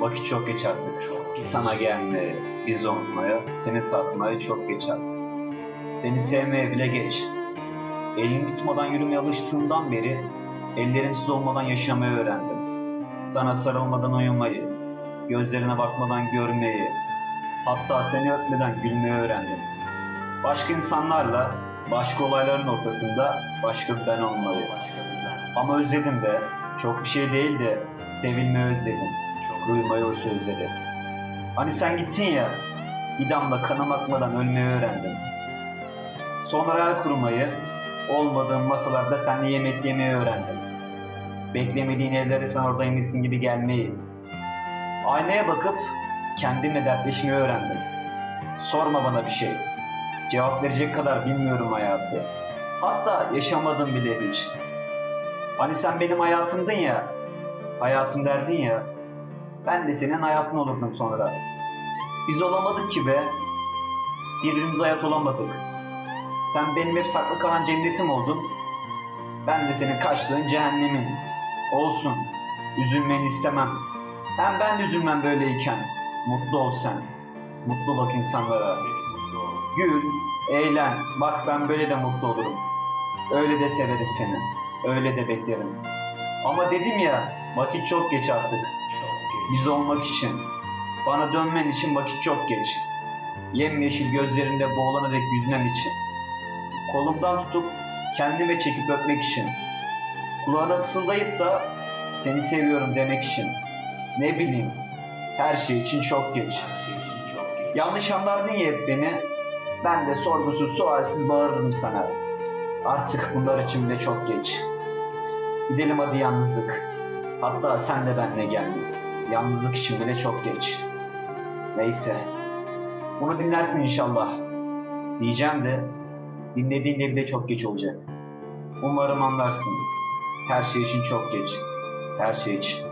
Vakit çok geç artık. Sana gelmeye, biz olmaya, seni tatmaya çok geç artık. Seni sevmeye bile geç. Elini tutmadan yürümeye alıştığımdan beri ellerimsiz olmadan yaşamayı öğrendim. Sana sarılmadan uyumayı, gözlerine bakmadan görmeyi, hatta seni öpmeden gülmeyi öğrendim. Başka insanlarla, başka olayların ortasında başka bir ben olmayı. Ama özledim be. Çok bir şey değil de sevilmeyi özledim. Çok uyumayı özledim. Hani sen gittin ya, bir damla kanım akmadan ölmeyi öğrendim. Sonra hayal kurmayı, olmadığım masalarda seninle yemek yemeyi öğrendim. Beklemediğin evlere sen oradaymışsın gibi gelmeyi. Aynaya bakıp kendimle dertleşmeyi öğrendim. Sorma bana bir şey. Cevap verecek kadar bilmiyorum hayatı. Hatta yaşamadım bile hiç. Hani sen benim hayatımdın ya, hayatım derdin ya, ben de senin hayatın olurdum sonra. Biz olamadık ki be, birbirimize hayat olamadık. Sen benim hep saklı kalan cennetim oldun, ben de senin kaçtığın cehennemin. Olsun, üzülmeni istemem. Hem ben de üzülmem böyleyken, mutlu ol sen. Mutlu bak insanlara. Gül, eğlen, bak ben böyle de mutlu olurum. Öyle de severim seni. Öyle de beklerim. Ama dedim ya, vakit çok geç artık. Biz olmak için. Bana dönmen için vakit çok geç. Yemyeşil gözlerinde boğulana dek yüzmem için. Kolumdan tutup kendime çekip öpmek için. Kulağına fısıldayıp da seni seviyorum demek için. Ne bileyim, her şey için çok geç. Yanlış anlardın ya hep beni. Ben de sorgusuz sualsiz bağırırım sana. Artık bunlar için bile çok geç. Gidelim hadi yalnızlık. Hatta sen de benimle gel. Yalnızlık için bile çok geç. Neyse. Bunu dinlersin inşallah. Diyeceğim de dinlediğinde bile çok geç olacak. Umarım anlarsın. Her şey için çok geç. Her şey için.